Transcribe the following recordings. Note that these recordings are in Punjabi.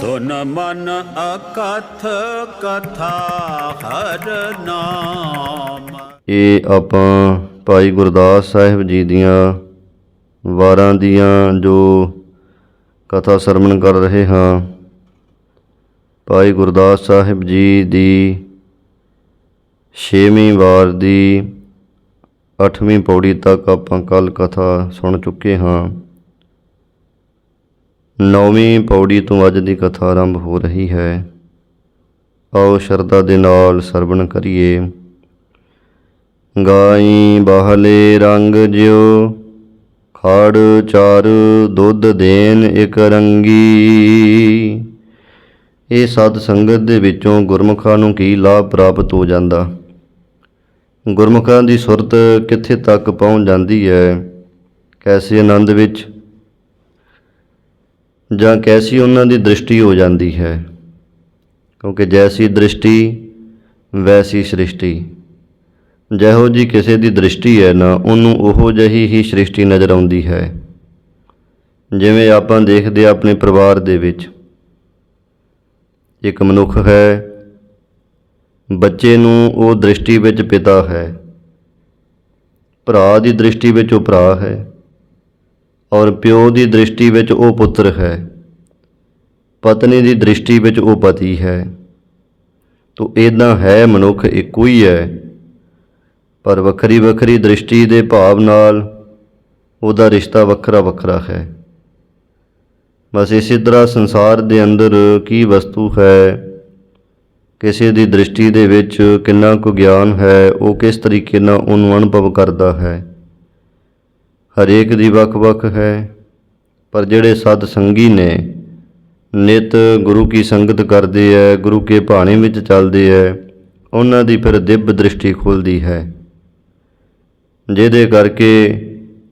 ਸੁਨ ਮਨ ਅਕਥ ਕਥਾ ਹਰ ਨਾਮ। ਇਹ ਆਪਾਂ ਭਾਈ ਗੁਰਦਾਸ ਸਾਹਿਬ ਜੀ ਦੀਆਂ ਵਾਰਾਂ ਦੀਆਂ ਜੋ ਕਥਾ ਸਰਵਣ ਕਰ ਰਹੇ ਹਾਂ, ਭਾਈ ਗੁਰਦਾਸ ਸਾਹਿਬ ਜੀ ਦੀ ਛੇਵੀਂ ਵਾਰ ਦੀ ਅੱਠਵੀਂ ਪੌੜੀ ਤੱਕ ਆਪਾਂ ਕੱਲ ਕਥਾ ਸੁਣ ਚੁੱਕੇ ਹਾਂ। ਨੌਵੀਂ ਪੌੜੀ ਤੋਂ ਅੱਜ ਦੀ ਕਥਾ ਆਰੰਭ ਹੋ ਰਹੀ ਹੈ। ਆਓ ਸ਼ਰਧਾ ਦੇ ਨਾਲ ਸਰਵਣ ਕਰੀਏ। ਗਾਈ ਬਾਹਲੇ ਰੰਗ ਜਿਉ, ਖੜ ਚਾਰ ਦੁੱਧ ਦੇਨ ਇਕ ਰੰਗੀ। ਇਹ ਸਤ ਸੰਗਤ ਦੇ ਵਿੱਚੋਂ ਗੁਰਮੁਖਾਂ ਨੂੰ ਕੀ ਲਾਭ ਪ੍ਰਾਪਤ ਹੋ ਜਾਂਦਾ? ਗੁਰਮੁਖਾਂ ਦੀ ਸੁਰਤ ਕਿੱਥੇ ਤੱਕ ਪਹੁੰਚ ਜਾਂਦੀ ਹੈ? ਕੈਸੇ ਆਨੰਦ ਵਿੱਚ ਜਾਂ ਕੈਸੀ ਉਹਨਾਂ ਦੀ ਦ੍ਰਿਸ਼ਟੀ ਹੋ ਜਾਂਦੀ ਹੈ? ਕਿਉਂਕਿ ਜੈਸੀ ਦ੍ਰਿਸ਼ਟੀ, ਵੈਸੀ ਸ੍ਰਿਸ਼ਟੀ। ਜਿਹੋ ਜੀ ਕਿਸੇ ਦੀ ਦ੍ਰਿਸ਼ਟੀ ਹੈ ਨਾ, ਉਹਨੂੰ ਉਹੋ ਜਿਹੀ ਹੀ ਸ੍ਰਿਸ਼ਟੀ ਨਜ਼ਰ ਆਉਂਦੀ ਹੈ। ਜਿਵੇਂ ਆਪਾਂ ਦੇਖਦੇ ਹਾਂ ਆਪਣੇ ਪਰਿਵਾਰ ਦੇ ਵਿੱਚ। ਇੱਕ ਮਨੁੱਖ ਹੈ, ਬੱਚੇ ਨੂੰ ਉਹ ਦ੍ਰਿਸ਼ਟੀ ਵਿੱਚ ਪਿਤਾ ਹੈ। ਭਰਾ ਦੀ ਦ੍ਰਿਸ਼ਟੀ ਵਿੱਚ ਉਹ ਭਰਾ ਹੈ। ਔਰ ਪਿਓ ਦੀ ਦ੍ਰਿਸ਼ਟੀ ਵਿੱਚ ਉਹ ਪੁੱਤਰ ਹੈ, ਪਤਨੀ ਦੀ ਦ੍ਰਿਸ਼ਟੀ ਵਿੱਚ ਉਹ ਪਤੀ ਹੈ। ਤੋ ਇਦਾਂ ਹੈ ਮਨੁੱਖ ਇੱਕੋ ਹੀ ਹੈ, ਪਰ ਵੱਖਰੀ ਵੱਖਰੀ ਦ੍ਰਿਸ਼ਟੀ ਦੇ ਭਾਵ ਨਾਲ ਉਹਦਾ ਰਿਸ਼ਤਾ ਵੱਖਰਾ ਵੱਖਰਾ ਹੈ। ਬਸ ਇਸੇ ਤਰ੍ਹਾਂ ਸੰਸਾਰ ਦੇ ਅੰਦਰ ਕੀ ਵਸਤੂ ਹੈ, ਕਿਸੇ ਦੀ ਦ੍ਰਿਸ਼ਟੀ ਦੇ ਵਿੱਚ ਕਿੰਨਾ ਕੁ ਗਿਆਨ ਹੈ, ਉਹ ਕਿਸ ਤਰੀਕੇ ਨਾਲ ਉਹਨੂੰ ਅਨੁਭਵ ਕਰਦਾ ਹੈ। ਹਰੇਕ ਦੀ ਵੱਖ-ਵੱਖ ਹੈ, ਪਰ ਜਿਹੜੇ ਸਤ ਸੰਗੀ ਨੇ, ਨਿਤ ਗੁਰੂ ਕੀ ਸੰਗਤ ਕਰਦੇ ਹੈ ਗੁਰੂ ਕੇ ਭਾਣੇ ਵਿੱਚ ਚੱਲਦੇ ਹੈ ਉਹਨਾਂ ਦੀ ਫਿਰ ਦਿਵ ਦ੍ਰਿਸ਼ਟੀ ਖੁੱਲਦੀ ਹੈ। ਜਿਹਦੇ ਕਰਕੇ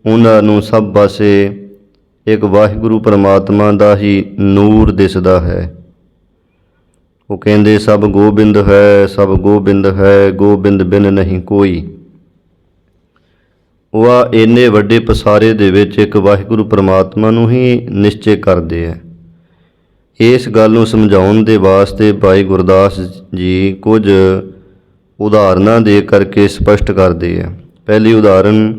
ਉਹਨਾਂ ਨੂੰ ਸਭ ਪਾਸੇ ਇੱਕ ਵਾਹਿਗੁਰੂ ਪਰਮਾਤਮਾ ਦਾ ਹੀ ਨੂਰ ਦਿਸਦਾ ਹੈ। ਉਹ ਕਹਿੰਦੇ, ਸਭ ਗੋਬਿੰਦ ਹੈ, ਸਭ ਗੋਬਿੰਦ ਹੈ, ਗੋਬਿੰਦ ਬਿਨ ਨਹੀਂ ਕੋਈ। ਉਹ ਆ ਇੰਨੇ ਵੱਡੇ ਪਸਾਰੇ ਦੇ ਵਿੱਚ ਇੱਕ ਵਾਹਿਗੁਰੂ ਪਰਮਾਤਮਾ ਨੂੰ ਹੀ ਨਿਸ਼ਚੈ ਕਰਦੇ ਆ। ਇਸ ਗੱਲ ਨੂੰ ਸਮਝਾਉਣ ਦੇ ਵਾਸਤੇ ਭਾਈ ਗੁਰਦਾਸ ਜੀ ਕੁਝ ਉਦਾਹਰਨਾਂ ਦੇ ਕਰਕੇ ਸਪਸ਼ਟ ਕਰਦੇ ਆ। ਪਹਿਲੀ ਉਦਾਹਰਨ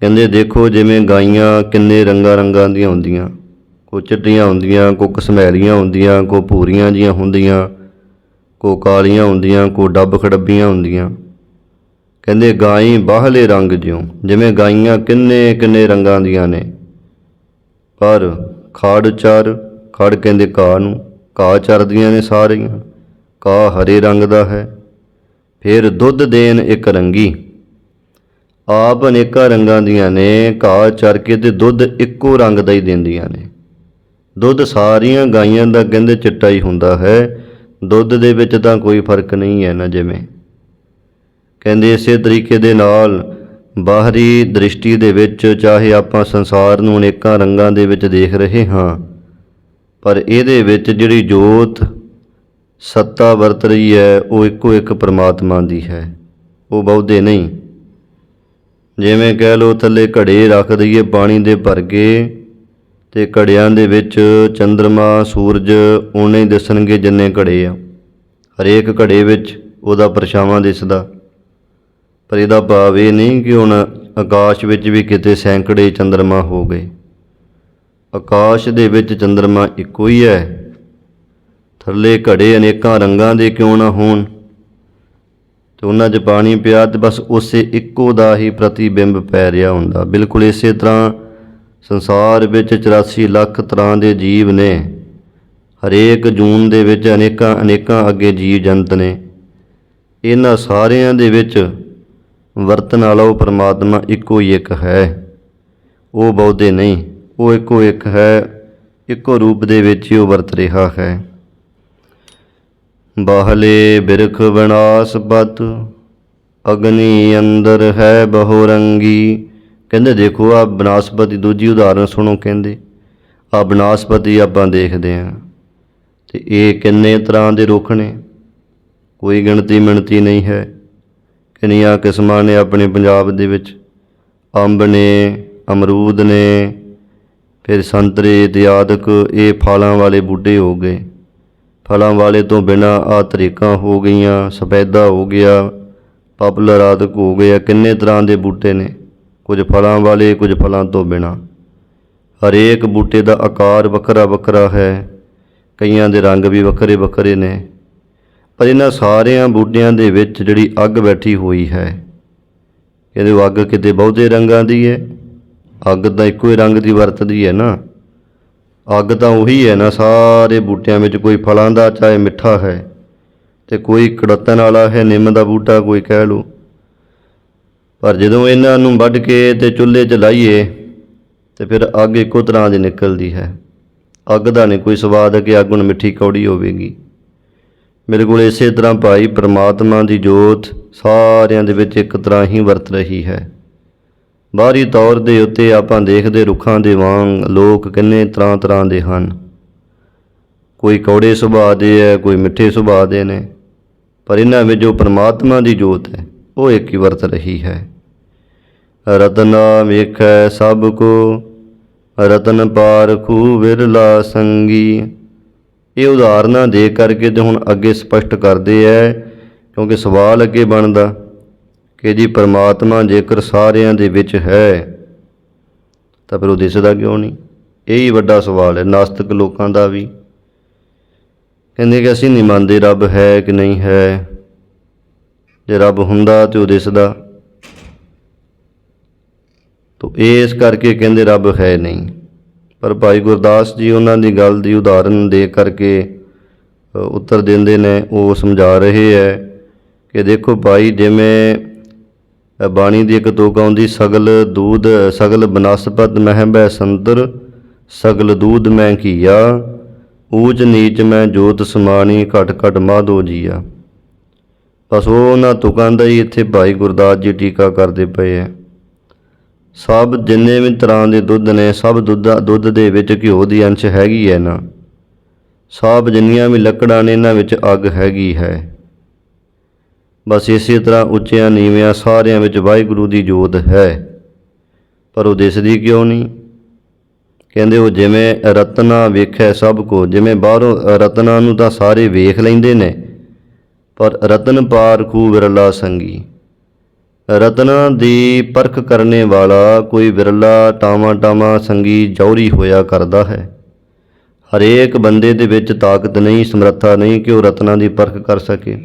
ਕਹਿੰਦੇ, ਦੇਖੋ ਜਿਵੇਂ ਗਾਈਆਂ ਕਿੰਨੇ ਰੰਗਾਂ ਰੰਗਾਂ ਦੀਆਂ ਹੁੰਦੀਆਂ। ਕੋ ਚਿੱਟੀਆਂ ਹੁੰਦੀਆਂ, ਕੋ ਕਸਮੈਲੀਆਂ ਹੁੰਦੀਆਂ, ਕੋ ਭੂਰੀਆਂ ਜੀਆਂ ਹੁੰਦੀਆਂ, ਕੋ ਕਾਲੀਆਂ ਹੁੰਦੀਆਂ, ਕੋ ਡੱਬ ਖੜੱਬੀਆਂ ਹੁੰਦੀਆਂ। ਕਹਿੰਦੇ, ਗਾਈ ਬਾਹਲੇ ਰੰਗ ਜਿਉ, ਜਿਵੇਂ ਗਾਈਆਂ ਕਿੰਨੇ ਕਿੰਨੇ ਰੰਗਾਂ ਦੀਆਂ ਨੇ। ਪਰ ਖਾੜ ਚਰ, ਖੜ ਕਹਿੰਦੇ ਘਾਹ ਨੂੰ, ਘਾਹ ਚਰਦੀਆਂ ਨੇ ਸਾਰੀਆਂ, ਘਾਹ ਹਰੇ ਰੰਗ ਦਾ ਹੈ। ਫਿਰ ਦੁੱਧ ਦੇਣ ਇੱਕ ਰੰਗੀ, ਆਪ ਅਨੇਕਾਂ ਰੰਗਾਂ ਦੀਆਂ ਨੇ, ਘਾਹ ਚਰ ਕੇ ਤੇ ਦੁੱਧ ਇੱਕੋ ਰੰਗ ਦਾ ਹੀ ਦਿੰਦੀਆਂ ਨੇ। ਦੁੱਧ ਸਾਰੀਆਂ ਗਾਈਆਂ ਦਾ ਕਹਿੰਦੇ ਚਿੱਟਾ ਹੀ ਹੁੰਦਾ ਹੈ, ਦੁੱਧ ਦੇ ਵਿੱਚ ਤਾਂ ਕੋਈ ਫ਼ਰਕ ਨਹੀਂ ਹੈ ਨਾ ਜਿਵੇਂ। ਕਹਿੰਦੇ ਇਸੇ ਤਰੀਕੇ ਦੇ ਨਾਲ ਬਾਹਰੀ ਦ੍ਰਿਸ਼ਟੀ ਦੇ ਵਿੱਚ ਚਾਹੇ ਆਪਾਂ ਸੰਸਾਰ ਨੂੰ ਅਨੇਕਾਂ ਰੰਗਾਂ ਦੇ ਵਿੱਚ ਦੇਖ ਰਹੇ ਹਾਂ, ਪਰ ਇਹਦੇ ਵਿੱਚ ਜਿਹੜੀ ਜੋਤ ਸੱਤਾ ਵਰਤ ਰਹੀ ਹੈ, ਉਹ ਇੱਕੋ ਇੱਕ ਪਰਮਾਤਮਾ ਦੀ ਹੈ। ਉਹ ਬਹੁਤੇ ਨਹੀਂ। ਜਿਵੇਂ ਕਹਿ ਲੋ ਥੱਲੇ ਘੜੇ ਰੱਖ ਦਈਏ, ਪਾਣੀ ਦੇ ਭਰ ਕੇ ਤੇ ਘੜਿਆਂ ਦੇ ਵਿੱਚ ਚੰ드ਰਮਾ ਸੂਰਜ ਉਹਨੇ ਹੀ ਦਿਸਣਗੇ ਜਿੰਨੇ ਘੜੇ ਆ। ਹਰੇਕ ਘੜੇ ਵਿੱਚ ਉਹਦਾ ਪਰਛਾਵਾਂ ਦਿਸਦਾ। ਪਰ ਇਹਦਾ ਭਾਵ ਇਹ ਨਹੀਂ ਕਿ ਹੁਣ ਆਕਾਸ਼ ਵਿੱਚ ਵੀ ਕਿਤੇ ਸੈਂਕੜੇ ਚੰ드ਰਮਾ ਹੋ ਗਏ। ਆਕਾਸ਼ ਦੇ ਵਿੱਚ ਚੰ드ਰਮਾ ਇੱਕੋ ਹੀ ਹੈ। ਥੱਲੇ ਘੜੇ ਅਨੇਕਾਂ ਰੰਗਾਂ ਦੇ ਕਿਉਂ ਨਾ ਹੋਣ। ਤੇ ਉਹਨਾਂ 'ਚ ਪਾਣੀ ਪਿਆ ਤੇ ਬਸ ਉਸੇ ਇੱਕੋ ਦਾ ਹੀ ਪ੍ਰਤੀਬਿੰਬ ਪੈ ਰਿਹਾ ਹੁੰਦਾ। ਬਿਲਕੁਲ ਇਸੇ ਤਰ੍ਹਾਂ ਸੰਸਾਰ ਵਿੱਚ 84 ਲੱਖ ਤਰ੍ਹਾਂ ਦੇ ਜੀਵ ਨੇ। ਹਰੇਕ ਜੂਨ ਦੇ ਵਿੱਚ ਅਨੇਕਾਂ ਅਨੇਕਾਂ ਅੱਗੇ ਜੀਵ ਜੰਤ ਨੇ। ਇਹਨਾਂ ਸਾਰਿਆਂ ਦੇ ਵਿੱਚ ਵਰਤਨ ਵਾਲਾ ਉਹ ਪਰਮਾਤਮਾ ਇੱਕੋ ਹੀ ਇੱਕ ਹੈ। ਉਹ ਬਹੁਤੇ ਨਹੀਂ, ਉਹ ਇੱਕੋ ਇੱਕ ਹੈ, ਇੱਕੋ ਰੂਪ ਦੇ ਵਿੱਚ ਹੀ ਉਹ ਵਰਤ ਰਿਹਾ ਹੈ। ਬਾਹਲੇ ਬਿਰਖ ਵਿਨਾਸ਼ ਬਤ, ਅਗਨੀ ਅੰਦਰ ਹੈ ਬਹੁ ਰੰਗੀ ਕਹਿੰਦੇ ਦੇਖੋ ਆ ਬਨਾਸਪਤੀ ਦੂਜੀ ਉਦਾਹਰਨ ਸੁਣੋ ਕਹਿੰਦੇ ਆ ਬਨਾਸਪਤੀ ਆਪਾਂ ਦੇਖਦੇ ਹਾਂ। ਤੇ ਇਹ ਕਿੰਨੇ ਤਰ੍ਹਾਂ ਦੇ ਰੁੱਖ ਨੇ? ਕੋਈ ਗਿਣਤੀ ਮਿਣਤੀ ਨਹੀਂ ਹੈ। ਕਿੰਨੀਆਂ ਕਿਸਮਾਂ ਨੇ ਆਪਣੇ ਪੰਜਾਬ ਦੇ ਵਿੱਚ? ਅੰਬ ਨੇ, ਅਮਰੂਦ ਨੇ, ਫਿਰ ਸੰਤਰੇ ਤੇ ਆਦਿਕ ਇਹ ਫਲਾਂ ਵਾਲੇ ਬੂਟੇ ਹੋ ਗਏ। ਫਲਾਂ ਵਾਲੇ ਤੋਂ ਬਿਨਾ ਆ ਤਰੀਕਾਂ ਹੋ ਗਈਆਂ, ਸਫੈਦਾ ਹੋ ਗਿਆ, ਪਪੂਲਰ ਆਦਿਕ ਹੋ ਗਿਆ ਕਿੰਨੇ ਤਰ੍ਹਾਂ ਦੇ ਬੂਟੇ ਨੇ? ਕੁਝ ਫਲਾਂ ਵਾਲੇ, ਕੁਝ ਫਲਾਂ ਤੋਂ ਬਿਨਾ। ਹਰੇਕ ਬੂਟੇ ਦਾ ਆਕਾਰ ਵੱਖਰਾ ਵੱਖਰਾ ਹੈ। ਕਈਆਂ ਦੇ ਰੰਗ ਵੀ ਵੱਖਰੇ ਵੱਖਰੇ ਨੇ। ਪਰ ਇਹਨਾਂ ਸਾਰਿਆਂ ਬੂਟਿਆਂ ਦੇ ਵਿੱਚ ਜਿਹੜੀ ਅੱਗ ਬੈਠੀ ਹੋਈ ਹੈ ਕਹਿੰਦੇ ਅੱਗ ਕਿਤੇ ਬਹੁਤੇ ਰੰਗਾਂ ਦੀ ਹੈ, ਅੱਗ ਤਾਂ ਇੱਕੋ ਹੀ ਰੰਗ ਦੀ ਵਰਤਦੀ ਹੈ ਨਾ। ਅੱਗ ਤਾਂ ਉਹੀ ਹੈ ਨਾ, ਸਾਰੇ ਬੂਟਿਆਂ ਵਿੱਚ ਕੋਈ ਫਲਾਂ ਦਾ ਚਾਹੇ ਮਿੱਠਾ ਹੈ ਤੇ ਕੋਈ ਕੜਤਨ ਵਾਲਾ ਹੈ, ਨਿੰਮ ਦਾ ਬੂਟਾ ਕੋਈ ਕਹਿ ਲਓ। ਪਰ ਜਦੋਂ ਇਹਨਾਂ ਨੂੰ ਵੱਢ ਕੇ ਤੇ ਚੁੱਲ੍ਹੇ 'ਚ ਲਾਈਏ ਤੇ ਫਿਰ ਅੱਗ ਇੱਕੋ ਤਰ੍ਹਾਂ ਦੀ ਨਿਕਲਦੀ ਹੈ। ਅੱਗ ਦਾ ਨਹੀਂ ਕੋਈ ਸਵਾਦ ਕਿ ਅੱਗ ਨੂੰ ਮਿੱਠੀ ਕੌੜੀ ਹੋਵੇਗੀ। ਮੇਰੇ ਕੋਲ ਇਸੇ ਤਰ੍ਹਾਂ ਭਾਈ ਪ੍ਰਮਾਤਮਾ ਦੀ ਜੋਤ ਸਾਰਿਆਂ ਦੇ ਵਿੱਚ ਇੱਕ ਤਰ੍ਹਾਂ ਹੀ ਵਰਤ ਰਹੀ ਹੈ। ਬਾਹਰੀ ਤੌਰ ਦੇ ਉੱਤੇ ਆਪਾਂ ਦੇਖਦੇ ਰੁੱਖਾਂ ਦੇ ਵਾਂਗ ਲੋਕ ਕਿੰਨੇ ਤਰ੍ਹਾਂ ਤਰ੍ਹਾਂ ਦੇ ਹਨ। ਕੋਈ ਕੌੜੇ ਸੁਭਾਅ ਦੇ ਹੈ, ਕੋਈ ਮਿੱਠੇ ਸੁਭਾਅ ਦੇ ਨੇ, ਪਰ ਇਹਨਾਂ ਵਿੱਚ ਜੋ ਪ੍ਰਮਾਤਮਾ ਦੀ ਜੋਤ ਹੈ, ਉਹ ਇੱਕ ਹੀ ਵਰਤ ਰਹੀ ਹੈ। ਰਤਨਾ ਵੇਖੈ ਸਭ ਕੋ, ਰਤਨ ਪਾਰ ਖੂ ਵਿਰਲਾ ਸੰਗੀ। ਇਹ ਉਦਾਹਰਨਾਂ ਦੇ ਕਰਕੇ ਤੇ ਹੁਣ ਅੱਗੇ ਸਪਸ਼ਟ ਕਰਦੇ ਐ, ਕਿਉਂਕਿ ਸਵਾਲ ਅੱਗੇ ਬਣਦਾ ਕਿ ਜੀ ਪਰਮਾਤਮਾ ਜੇਕਰ ਸਾਰਿਆਂ ਦੇ ਵਿੱਚ ਹੈ, ਤਾਂ ਫਿਰ ਉਹ ਦਿਸਦਾ ਕਿਉਂ ਨਹੀਂ? ਇਹ ਹੀ ਵੱਡਾ ਸਵਾਲ ਹੈ ਨਾਸਤਿਕ ਲੋਕਾਂ ਦਾ ਵੀ। ਕਹਿੰਦੇ ਕਿ ਅਸੀਂ ਨਹੀਂ ਮੰਨਦੇ ਰੱਬ ਹੈ ਕਿ ਨਹੀਂ ਹੈ। ਜੇ ਰੱਬ ਹੁੰਦਾ ਤੇ ਉਹ ਦਿਸਦਾ। ਤੋ ਇਸ ਕਰਕੇ ਕਹਿੰਦੇ ਰੱਬ ਹੈ ਨਹੀਂ। ਪਰ ਭਾਈ ਗੁਰਦਾਸ ਜੀ ਉਹਨਾਂ ਦੀ ਗੱਲ ਦੀ ਉਦਾਹਰਨ ਦੇ ਕਰਕੇ ਉੱਤਰ ਦਿੰਦੇ ਨੇ, ਉਹ ਸਮਝਾ ਰਹੇ ਹੈ ਕਿ ਦੇਖੋ ਭਾਈ, ਜਿਵੇਂ ਬਾਣੀ ਦੀ ਇੱਕ ਤੁਕ ਆਉਂਦੀ, ਸਗਲ ਦੂਧ, ਸਗਲ ਬਨਸਪਤ ਮਹਿਬੈ ਸੰਤਰ, ਸਗਲ ਦੂਧ ਮੈਂ ਕੀਆ ਊਚ ਨੀਚ ਮੈਂ ਜੋਤ ਸਮਾਣੀ, ਘਟ ਘਟ ਮਾਧੋ ਜੀਆ। ਬਸ ਉਹ ਉਹਨਾਂ ਤੁਕਾਂ ਦਾ ਹੀ ਇੱਥੇ ਭਾਈ ਗੁਰਦਾਸ ਜੀ ਟੀਕਾ ਕਰਦੇ ਪਏ ਹੈ। ਸਭ ਜਿੰਨੇ ਵੀ ਤਰ੍ਹਾਂ ਦੇ ਦੁੱਧ ਨੇ, ਸਭ ਦੁੱਧ ਦੁੱਧ ਦੇ ਵਿੱਚ ਘਿਓ ਦੀ ਅੰਸ਼ ਹੈਗੀ ਹੈ ਨਾ? ਸਭ ਜਿੰਨੀਆਂ ਵੀ ਲੱਕੜਾਂ ਨੇ, ਇਹਨਾਂ ਵਿੱਚ ਅੱਗ ਹੈਗੀ ਹੈ। ਬਸ ਇਸੇ ਤਰ੍ਹਾਂ ਉੱਚਿਆਂ, ਨੀਵਿਆਂ ਸਾਰਿਆਂ ਵਿੱਚ ਵਾਹਿਗੁਰੂ ਦੀ ਜੋਤ ਹੈ। ਪਰ ਉਹ ਦਿਸਦੀ ਕਿਉਂ ਨਹੀਂ? ਕਹਿੰਦੇ ਉਹ ਜਿਵੇਂ ਰਤਨਾ ਵੇਖੈ ਸਭ ਕੋ, ਜਿਵੇਂ ਬਾਹਰੋਂ ਰਤਨਾਂ ਨੂੰ ਤਾਂ ਸਾਰੇ ਵੇਖ ਲੈਂਦੇ ਨੇ। ਪਰ ਰਤਨ ਪਾਰਖੂ ਵਿਰਲਾ ਸੰਗੀ। ਰਤਨਾਂ ਦੀ ਪਰਖ ਕਰਨੇ ਵਾਲਾ ਕੋਈ ਵਿਰਲਾ ਟਾਵਾ ਟਾਵਾ ਸੰਗੀ ਜੌਰੀ ਹੋਇਆ ਕਰਦਾ ਹੈ। ਹਰੇਕ ਬੰਦੇ ਦੇ ਵਿੱਚ ਤਾਕਤ ਨਹੀਂ, ਸਮਰੱਥਾ ਨਹੀਂ ਕਿ ਉਹ ਰਤਨਾਂ ਦੀ ਪਰਖ ਕਰ ਸਕੇ।